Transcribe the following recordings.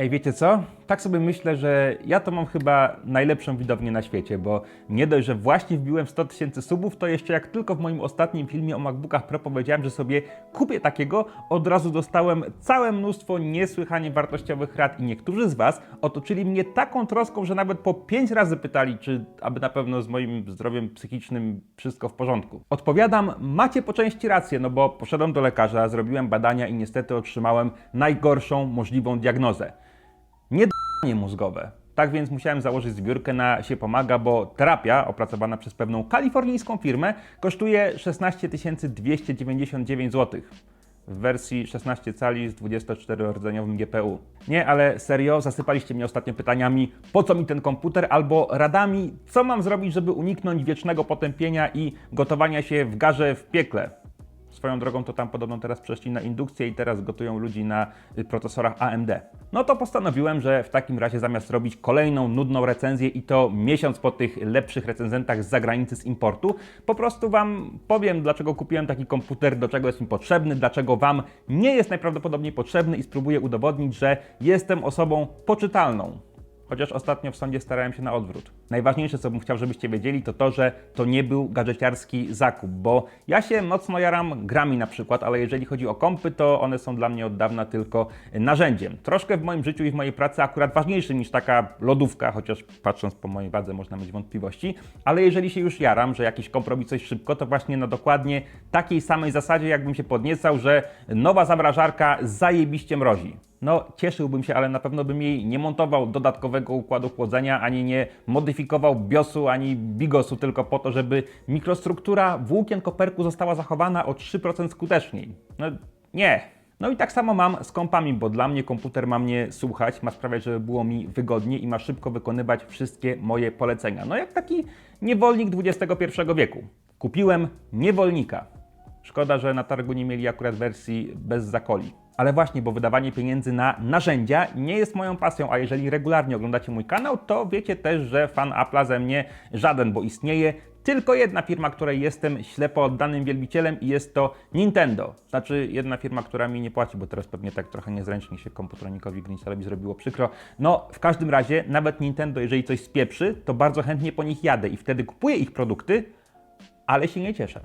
Ej, wiecie co? Tak sobie myślę, że ja to mam chyba najlepszą widownię na świecie, bo nie dość, że właśnie wbiłem 100 tysięcy subów, to jeszcze jak tylko w moim ostatnim filmie o MacBookach Pro powiedziałem, że sobie kupię takiego, od razu dostałem całe mnóstwo niesłychanie wartościowych rad i niektórzy z Was otoczyli mnie taką troską, że nawet po 5 razy pytali, czy aby na pewno z moim zdrowiem psychicznym wszystko w porządku. Odpowiadam, macie po części rację, no bo poszedłem do lekarza, zrobiłem badania i niestety otrzymałem najgorszą możliwą diagnozę mózgowe. Tak więc musiałem założyć zbiórkę na się pomaga, bo terapia opracowana przez pewną kalifornijską firmę kosztuje 16 299 zł. W wersji 16 cali z 24-rdzeniowym GPU. Nie, ale serio, zasypaliście mnie ostatnio pytaniami, po co mi ten komputer, albo radami, co mam zrobić, żeby uniknąć wiecznego potępienia i gotowania się w garze w piekle. Swoją drogą to tam podobno teraz przeszli na indukcję i teraz gotują ludzi na y, procesorach AMD. No to postanowiłem, że w takim razie zamiast robić kolejną nudną recenzję i to miesiąc po tych lepszych recenzentach z zagranicy z importu, po prostu Wam powiem, dlaczego kupiłem taki komputer, do czego jest mi potrzebny, dlaczego Wam nie jest najprawdopodobniej potrzebny i spróbuję udowodnić, że jestem osobą poczytalną. Chociaż ostatnio w sądzie starałem się na odwrót. Najważniejsze, co bym chciał, żebyście wiedzieli, to to, że to nie był gadżeciarski zakup, bo ja się mocno jaram grami na przykład, ale jeżeli chodzi o kompy, to one są dla mnie od dawna tylko narzędziem. Troszkę w moim życiu i w mojej pracy akurat ważniejszym niż taka lodówka, chociaż patrząc po mojej wadze można mieć wątpliwości, ale jeżeli się już jaram, że jakiś komp robi coś szybko, to właśnie na dokładnie takiej samej zasadzie, jakbym się podniecał, że nowa zamrażarka zajebiście mrozi. No, cieszyłbym się, ale na pewno bym jej nie montował dodatkowego układu chłodzenia, ani nie modyfikował BIOSu, ani BIGOSu, tylko po to, żeby mikrostruktura włókien koperku została zachowana o 3% skuteczniej. No, nie. No i tak samo mam z kompami, bo dla mnie komputer ma mnie słuchać, ma sprawiać, żeby było mi wygodnie i ma szybko wykonywać wszystkie moje polecenia. No jak taki niewolnik XXI wieku. Kupiłem niewolnika. Szkoda, że na targu nie mieli akurat wersji bez zakoli. Ale właśnie, bo wydawanie pieniędzy na narzędzia nie jest moją pasją, a jeżeli regularnie oglądacie mój kanał, to wiecie też, że fan Apple'a ze mnie żaden, bo istnieje tylko jedna firma, której jestem ślepo oddanym wielbicielem i jest to Nintendo. Znaczy jedna firma, która mi nie płaci, bo teraz pewnie tak trochę niezręcznie się komputeronikowi Grincelowi zrobiło przykro. No, w każdym razie, nawet Nintendo, jeżeli coś spieprzy, to bardzo chętnie po nich jadę i wtedy kupuję ich produkty, ale się nie cieszę.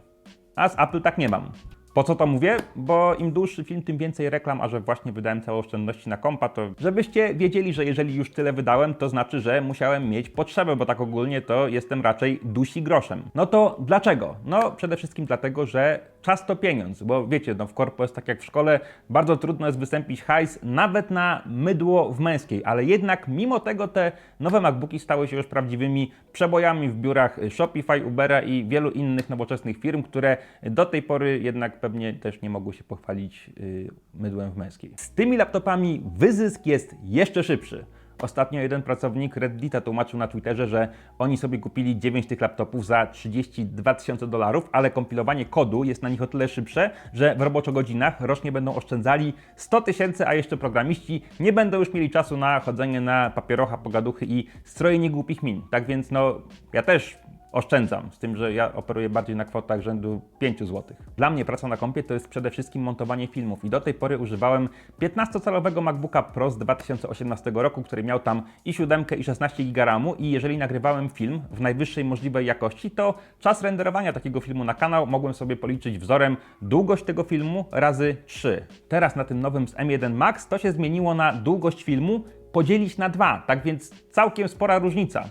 A z Apple tak nie mam. Po co to mówię? Bo im dłuższy film, tym więcej reklam, a że właśnie wydałem całe oszczędności na kompa, to żebyście wiedzieli, że jeżeli już tyle wydałem, to znaczy, że musiałem mieć potrzebę, bo tak ogólnie to jestem raczej dusi groszem. No to dlaczego? No przede wszystkim dlatego, że czas to pieniądz, bo wiecie, no w korpo jest tak jak w szkole, bardzo trudno jest wystąpić hajs nawet na mydło w męskiej, ale jednak mimo tego te nowe MacBooki stały się już prawdziwymi przebojami w biurach Shopify, Ubera i wielu innych nowoczesnych firm, które do tej pory jednak pewnie też nie mogły się pochwalić yy, mydłem w męskiej. Z tymi laptopami wyzysk jest jeszcze szybszy. Ostatnio jeden pracownik Reddita tłumaczył na Twitterze, że oni sobie kupili 9 tych laptopów za 32 tysiące dolarów, ale kompilowanie kodu jest na nich o tyle szybsze, że w roboczogodzinach rocznie będą oszczędzali 100 tysięcy, a jeszcze programiści nie będą już mieli czasu na chodzenie na papierocha, pogaduchy i strojenie głupich min. Tak więc no, ja też oszczędzam, z tym, że ja operuję bardziej na kwotach rzędu 5 zł. Dla mnie praca na kompie to jest przede wszystkim montowanie filmów i do tej pory używałem 15-calowego MacBooka Pro z 2018 roku, który miał tam i 7 i 16 GB RAMu i jeżeli nagrywałem film w najwyższej możliwej jakości, to czas renderowania takiego filmu na kanał mogłem sobie policzyć wzorem długość tego filmu razy 3. Teraz na tym nowym z M1 Max to się zmieniło na długość filmu podzielić na 2, tak więc całkiem spora różnica.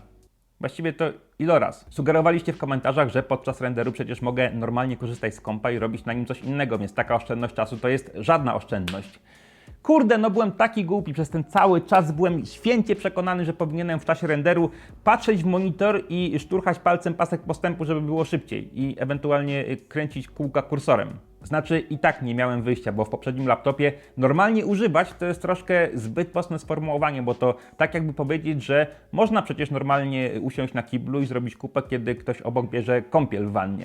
Właściwie to iloraz. Sugerowaliście w komentarzach, że podczas renderu przecież mogę normalnie korzystać z kompa i robić na nim coś innego, więc taka oszczędność czasu to jest żadna oszczędność. Kurde, no byłem taki głupi przez ten cały czas, byłem święcie przekonany, że powinienem w czasie renderu patrzeć w monitor i szturchać palcem pasek postępu, żeby było szybciej i ewentualnie y, kręcić kółka kursorem. Znaczy i tak nie miałem wyjścia, bo w poprzednim laptopie normalnie używać to jest troszkę zbyt mocne sformułowanie, bo to tak jakby powiedzieć, że można przecież normalnie usiąść na kiblu i zrobić kupę, kiedy ktoś obok bierze kąpiel w wannie.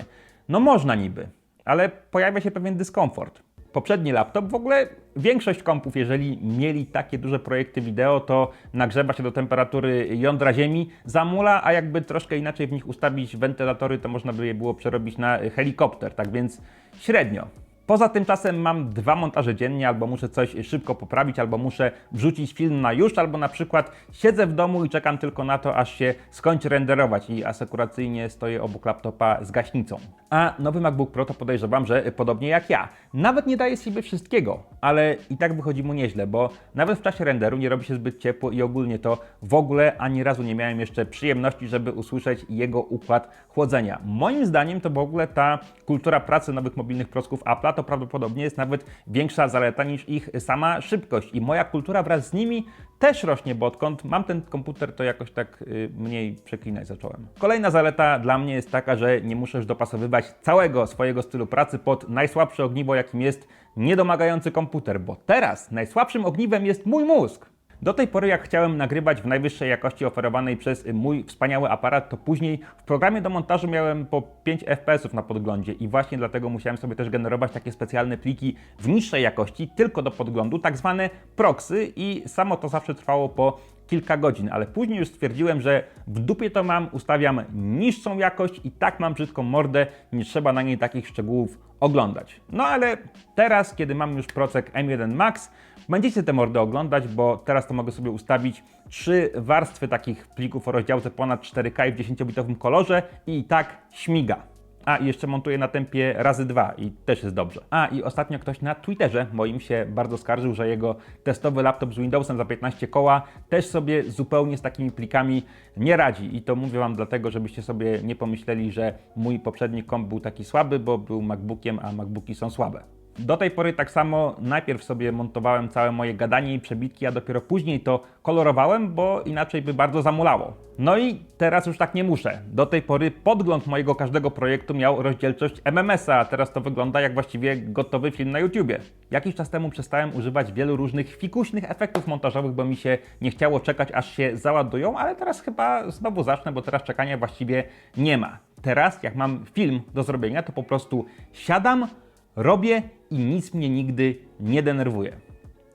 No można niby, ale pojawia się pewien dyskomfort. Poprzedni laptop, w ogóle większość kompów, jeżeli mieli takie duże projekty wideo, to nagrzeba się do temperatury jądra ziemi, zamula, a jakby troszkę inaczej w nich ustawić wentylatory, to można by je było przerobić na helikopter, tak więc średnio. Poza tym czasem mam dwa montaże dziennie, albo muszę coś szybko poprawić, albo muszę wrzucić film na już, albo na przykład siedzę w domu i czekam tylko na to, aż się skończy renderować i asekuracyjnie stoję obok laptopa z gaśnicą. A nowy MacBook Pro to podejrzewam, że podobnie jak ja. Nawet nie daje z siebie wszystkiego, ale i tak wychodzi mu nieźle, bo nawet w czasie renderu nie robi się zbyt ciepło i ogólnie to w ogóle ani razu nie miałem jeszcze przyjemności, żeby usłyszeć jego układ chłodzenia. Moim zdaniem to w ogóle ta kultura pracy nowych mobilnych procków Apple'a to prawdopodobnie jest nawet większa zaleta niż ich sama szybkość i moja kultura wraz z nimi też rośnie, bo odkąd mam ten komputer, to jakoś tak y, mniej przeklinać zacząłem. Kolejna zaleta dla mnie jest taka, że nie muszę już dopasowywać całego swojego stylu pracy pod najsłabsze ogniwo, jakim jest niedomagający komputer, bo teraz najsłabszym ogniwem jest mój mózg. Do tej pory, jak chciałem nagrywać w najwyższej jakości oferowanej przez mój wspaniały aparat, to później w programie do montażu miałem po 5 FPS na podglądzie i właśnie dlatego musiałem sobie też generować takie specjalne pliki w niższej jakości, tylko do podglądu, tak zwane proxy i samo to zawsze trwało po kilka godzin, ale później już stwierdziłem, że w dupie to mam, ustawiam niższą jakość i tak mam brzydką mordę, nie trzeba na niej takich szczegółów oglądać. No ale teraz, kiedy mam już procek M1 Max, będziecie tę mordę oglądać, bo teraz to mogę sobie ustawić trzy warstwy takich plików o rozdziałce ponad 4K i w 10-bitowym kolorze i tak śmiga. A, i jeszcze montuję na tempie razy dwa i też jest dobrze. A, i ostatnio ktoś na Twitterze moim się bardzo skarżył, że jego testowy laptop z Windowsem za 15 koła też sobie zupełnie z takimi plikami nie radzi. I to mówię Wam dlatego, żebyście sobie nie pomyśleli, że mój poprzedni komp był taki słaby, bo był MacBookiem, a MacBooki są słabe. Do tej pory tak samo najpierw sobie montowałem całe moje gadanie i przebitki, a dopiero później to kolorowałem, bo inaczej by bardzo zamulało. No i teraz już tak nie muszę. Do tej pory podgląd mojego każdego projektu miał rozdzielczość MMS-a, a teraz to wygląda jak właściwie gotowy film na YouTubie. Jakiś czas temu przestałem używać wielu różnych fikuśnych efektów montażowych, bo mi się nie chciało czekać aż się załadują, ale teraz chyba znowu zacznę, bo teraz czekania właściwie nie ma. Teraz jak mam film do zrobienia, to po prostu siadam, robię i nic mnie nigdy nie denerwuje.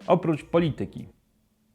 Oprócz polityki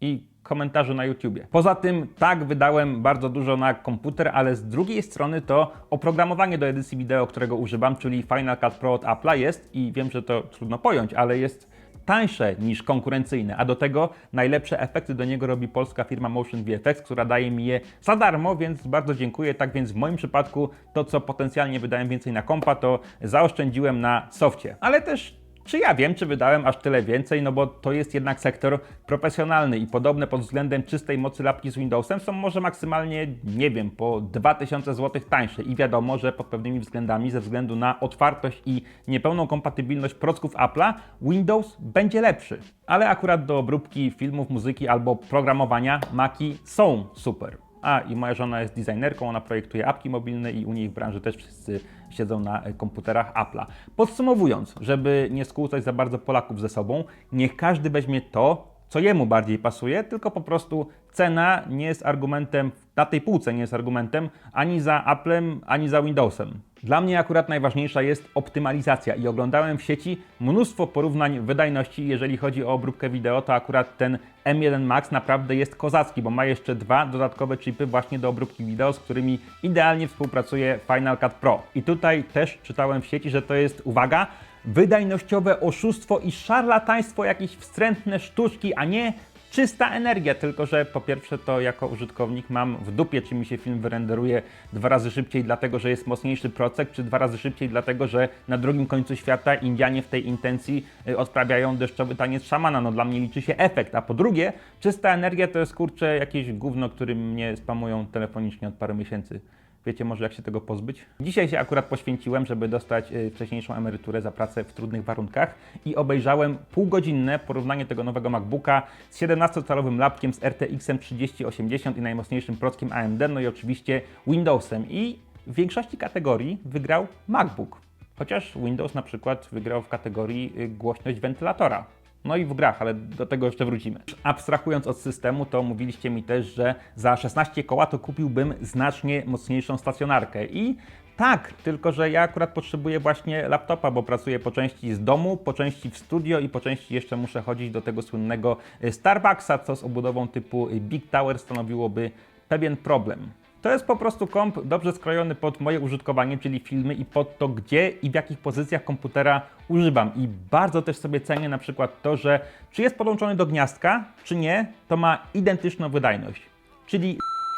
i komentarzy na YouTubie. Poza tym, tak, wydałem bardzo dużo na komputer, ale z drugiej strony to oprogramowanie do edycji wideo, którego używam, czyli Final Cut Pro od Apple'a jest i wiem, że to trudno pojąć, ale jest tańsze niż konkurencyjne, a do tego najlepsze efekty do niego robi polska firma Motion VFX, która daje mi je za darmo, więc bardzo dziękuję. Tak więc w moim przypadku to, co potencjalnie wydałem więcej na kompa, to zaoszczędziłem na softie. Ale też czy ja wiem, czy wydałem aż tyle więcej, no bo to jest jednak sektor profesjonalny i podobne pod względem czystej mocy lapki z Windowsem są może maksymalnie, nie wiem, po 2000 zł tańsze i wiadomo, że pod pewnymi względami, ze względu na otwartość i niepełną kompatybilność procków Apple'a, Windows będzie lepszy. Ale akurat do obróbki filmów, muzyki albo programowania Maki są super. A i moja żona jest designerką, ona projektuje apki mobilne i u niej w branży też wszyscy siedzą na e, komputerach Apple'a. Podsumowując, żeby nie skłócać za bardzo Polaków ze sobą, niech każdy weźmie to, co jemu bardziej pasuje, tylko po prostu cena nie jest argumentem, na tej półce nie jest argumentem ani za Applem, ani za Windowsem. Dla mnie akurat najważniejsza jest optymalizacja i oglądałem w sieci mnóstwo porównań wydajności. Jeżeli chodzi o obróbkę wideo, to akurat ten M1 Max naprawdę jest kozacki, bo ma jeszcze dwa dodatkowe chipy właśnie do obróbki wideo, z którymi idealnie współpracuje Final Cut Pro. I tutaj też czytałem w sieci, że to jest, uwaga, wydajnościowe oszustwo i szarlataństwo, jakieś wstrętne sztuczki, a nie czysta energia, tylko że po pierwsze to jako użytkownik mam w dupie, czy mi się film wyrenderuje dwa razy szybciej, dlatego że jest mocniejszy procek, czy dwa razy szybciej, dlatego że na drugim końcu świata Indianie w tej intencji y, odprawiają deszczowy taniec szamana. No dla mnie liczy się efekt, a po drugie, czysta energia to jest kurczę jakieś gówno, którym mnie spamują telefonicznie od paru miesięcy. Wiecie może jak się tego pozbyć? Dzisiaj się akurat poświęciłem, żeby dostać y, wcześniejszą emeryturę za pracę w trudnych warunkach i obejrzałem półgodzinne porównanie tego nowego MacBooka z 17-calowym lapkiem z RTX 3080 i najmocniejszym prockiem AMD, no i oczywiście Windowsem i w większości kategorii wygrał MacBook. Chociaż Windows na przykład wygrał w kategorii y, głośność wentylatora. No i w grach, ale do tego jeszcze wrócimy. Abstrahując od systemu, to mówiliście mi też, że za 16 koła to kupiłbym znacznie mocniejszą stacjonarkę i tak, tylko że ja akurat potrzebuję właśnie laptopa, bo pracuję po części z domu, po części w studio i po części jeszcze muszę chodzić do tego słynnego Starbucksa, co z obudową typu Big Tower stanowiłoby pewien problem. To jest po prostu komp dobrze skrojony pod moje użytkowanie, czyli filmy i pod to, gdzie i w jakich pozycjach komputera używam. I bardzo też sobie cenię na przykład to, że czy jest podłączony do gniazdka, czy nie, to ma identyczną wydajność. Czyli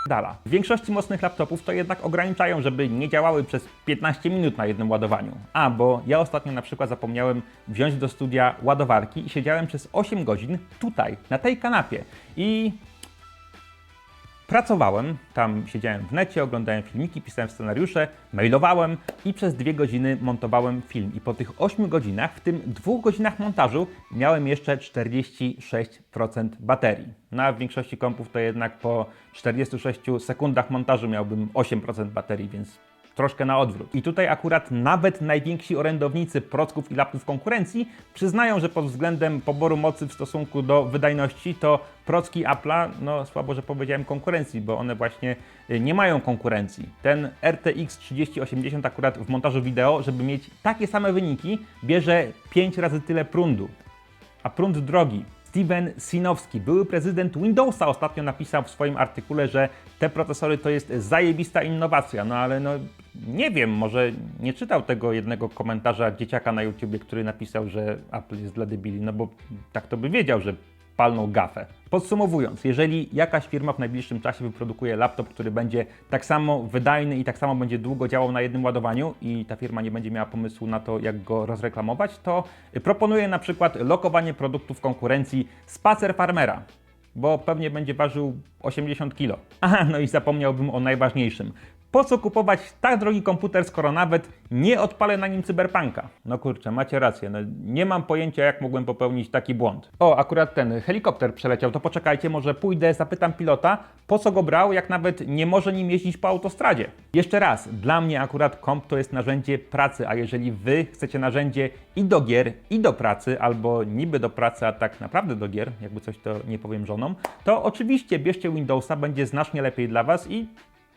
dala. W większości mocnych laptopów to jednak ograniczają, żeby nie działały przez 15 minut na jednym ładowaniu. A, bo ja ostatnio na przykład zapomniałem wziąć do studia ładowarki i siedziałem przez 8 godzin tutaj, na tej kanapie. I Pracowałem, tam siedziałem w necie, oglądałem filmiki, pisałem scenariusze, mailowałem i przez dwie godziny montowałem film. I po tych 8 godzinach, w tym dwóch godzinach montażu, miałem jeszcze 46% baterii. A w większości kompów to jednak po 46 sekundach montażu miałbym 8% baterii, więc troszkę na odwrót. I tutaj akurat nawet najwięksi orędownicy procków i lapów konkurencji przyznają, że pod względem poboru mocy w stosunku do wydajności to procki Apple'a, no słabo, że powiedziałem konkurencji, bo one właśnie y, nie mają konkurencji. Ten RTX 3080 akurat w montażu wideo, żeby mieć takie same wyniki, bierze 5 razy tyle prądu. A prąd drogi. Steven Sinowski, były prezydent Windowsa, ostatnio napisał w swoim artykule, że te procesory to jest zajebista innowacja. No ale no nie wiem, może nie czytał tego jednego komentarza dzieciaka na YouTubie, który napisał, że Apple jest dla debili, no bo tak to by wiedział, że palną gafę. Podsumowując, jeżeli jakaś firma w najbliższym czasie wyprodukuje laptop, który będzie tak samo wydajny i tak samo będzie długo działał na jednym ładowaniu i ta firma nie będzie miała pomysłu na to, jak go rozreklamować, to proponuję na przykład lokowanie produktów konkurencji Spacer Farmera bo pewnie będzie ważył 80 kg. Aha, no i zapomniałbym o najważniejszym. Po co kupować tak drogi komputer, skoro nawet nie odpalę na nim cyberpunka? No kurczę, macie rację, no nie mam pojęcia, jak mogłem popełnić taki błąd. O, akurat ten helikopter przeleciał, to poczekajcie, może pójdę, zapytam pilota, po co go brał, jak nawet nie może nim jeździć po autostradzie. Jeszcze raz, dla mnie akurat komp to jest narzędzie pracy, a jeżeli wy chcecie narzędzie i do gier, i do pracy, albo niby do pracy, a tak naprawdę do gier, jakby coś to nie powiem żonom, to oczywiście bierzcie Windowsa, będzie znacznie lepiej dla was i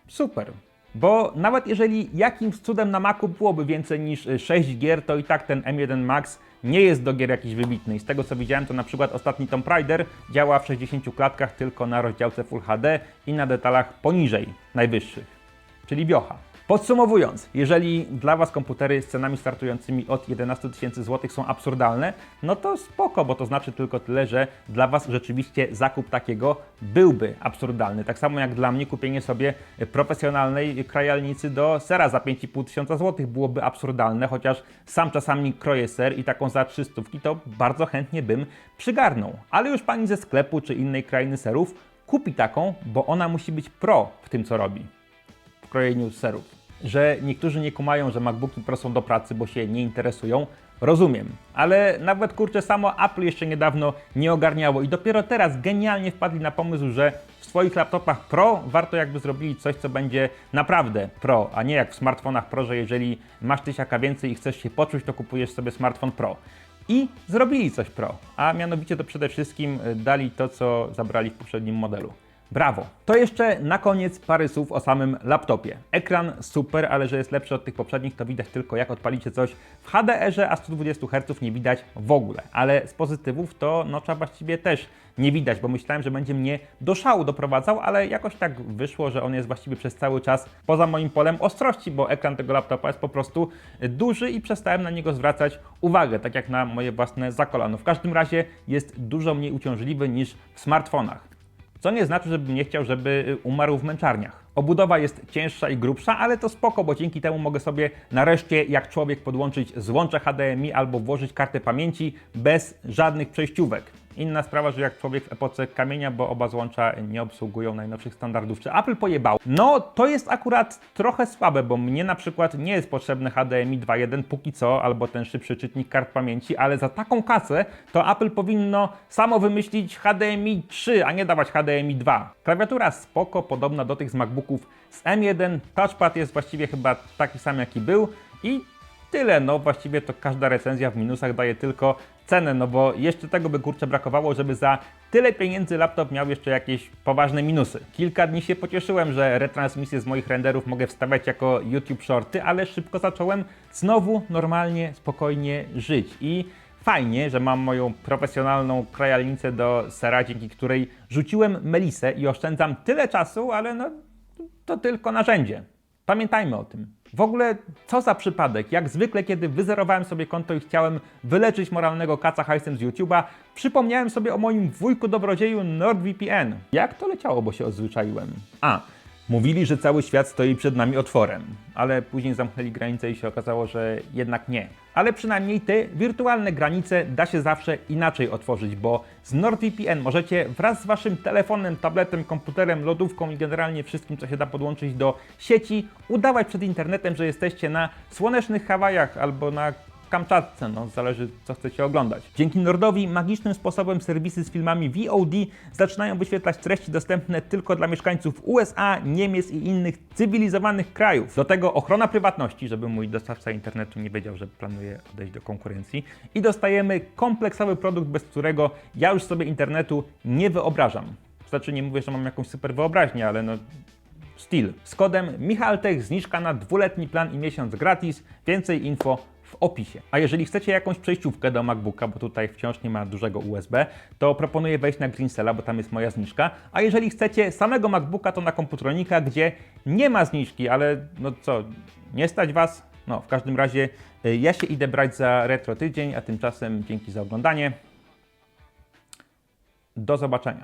super. Bo nawet jeżeli jakimś cudem na Macu byłoby więcej niż 6 gier, to i tak ten M1 Max nie jest do gier jakiś wybitny. I z tego co widziałem, to na przykład ostatni Tomb Raider działa w 60 klatkach tylko na rozdziałce Full HD i na detalach poniżej najwyższych, czyli biocha. Podsumowując, jeżeli dla Was komputery z cenami startującymi od 11 tysięcy złotych są absurdalne, no to spoko, bo to znaczy tylko tyle, że dla Was rzeczywiście zakup takiego byłby absurdalny. Tak samo jak dla mnie kupienie sobie profesjonalnej krajalnicy do sera za 5,5 tysiąca złotych byłoby absurdalne, chociaż sam czasami kroję ser i taką za 300 to bardzo chętnie bym przygarnął. Ale już Pani ze sklepu czy innej krainy serów kupi taką, bo ona musi być pro w tym, co robi krojeniu serów. Że niektórzy nie kumają, że MacBooki Pro są do pracy, bo się nie interesują, rozumiem. Ale nawet kurczę, samo Apple jeszcze niedawno nie ogarniało i dopiero teraz genialnie wpadli na pomysł, że w swoich laptopach Pro warto jakby zrobili coś, co będzie naprawdę Pro, a nie jak w smartfonach Pro, że jeżeli masz tysiaka więcej i chcesz się poczuć, to kupujesz sobie smartfon Pro. I zrobili coś Pro, a mianowicie to przede wszystkim y, dali to, co zabrali w poprzednim modelu. Brawo! To jeszcze na koniec parę słów o samym laptopie. Ekran super, ale że jest lepszy od tych poprzednich, to widać tylko jak odpalicie coś w HDR-ze, a 120 Hz nie widać w ogóle. Ale z pozytywów to no trzeba właściwie też nie widać, bo myślałem, że będzie mnie do szału doprowadzał, ale jakoś tak wyszło, że on jest właściwie przez cały czas poza moim polem ostrości, bo ekran tego laptopa jest po prostu duży i przestałem na niego zwracać uwagę, tak jak na moje własne zakolano. W każdym razie jest dużo mniej uciążliwy niż w smartfonach. Co nie znaczy, żebym nie chciał, żeby umarł w męczarniach. Obudowa jest cięższa i grubsza, ale to spoko, bo dzięki temu mogę sobie nareszcie jak człowiek podłączyć złącze HDMI albo włożyć kartę pamięci bez żadnych przejściówek. Inna sprawa, że jak człowiek w epoce kamienia, bo oba złącza nie obsługują najnowszych standardów. Czy Apple pojebał? No, to jest akurat trochę słabe, bo mnie na przykład nie jest potrzebny HDMI 2.1 póki co, albo ten szybszy czytnik kart pamięci, ale za taką kasę to Apple powinno samo wymyślić HDMI 3, a nie dawać HDMI 2. Klawiatura spoko, podobna do tych z MacBooków z M1. Touchpad jest właściwie chyba taki sam jaki był i tyle, no właściwie to każda recenzja w minusach daje tylko cenę, no bo jeszcze tego by kurczę brakowało, żeby za tyle pieniędzy laptop miał jeszcze jakieś poważne minusy. Kilka dni się pocieszyłem, że retransmisję z moich renderów mogę wstawiać jako YouTube Shorty, ale szybko zacząłem znowu normalnie, spokojnie żyć i fajnie, że mam moją profesjonalną krajalnicę do sera, dzięki której rzuciłem melisę i oszczędzam tyle czasu, ale no to tylko narzędzie. Pamiętajmy o tym. W ogóle, co za przypadek, jak zwykle, kiedy wyzerowałem sobie konto i chciałem wyleczyć moralnego kaca hajsem z YouTube'a, przypomniałem sobie o moim wujku dobrodzieju NordVPN. Jak to leciało, bo się odzwyczaiłem. A, mówili, że cały świat stoi przed nami otworem, ale później zamknęli granice i się okazało, że jednak nie. Ale przynajmniej te wirtualne granice da się zawsze inaczej otworzyć, bo z NordVPN możecie wraz z waszym telefonem, tabletem, komputerem, lodówką i generalnie wszystkim, co się da podłączyć do sieci, udawać przed internetem, że jesteście na słonecznych Hawajach albo na Kamczatce, no zależy co chcecie oglądać. Dzięki Nordowi magicznym sposobem serwisy z filmami VOD zaczynają wyświetlać treści dostępne tylko dla mieszkańców USA, Niemiec i innych cywilizowanych krajów. Do tego ochrona prywatności, żeby mój dostawca internetu nie wiedział, że planuję odejść do konkurencji. I dostajemy kompleksowy produkt, bez którego ja już sobie internetu nie wyobrażam. Znaczy nie mówię, że mam jakąś super wyobraźnię, ale no Steel. Z kodem Michaltech zniżka na dwuletni plan i miesiąc gratis. Więcej info opisie. A jeżeli chcecie jakąś przejściówkę do MacBooka, bo tutaj wciąż nie ma dużego USB, to proponuję wejść na Greensela, bo tam jest moja zniżka. A jeżeli chcecie samego MacBooka, to na Komputronika, gdzie nie ma zniżki, ale no co, nie stać Was? No, w każdym razie y, ja się idę brać za retro tydzień, a tymczasem dzięki za oglądanie. Do zobaczenia.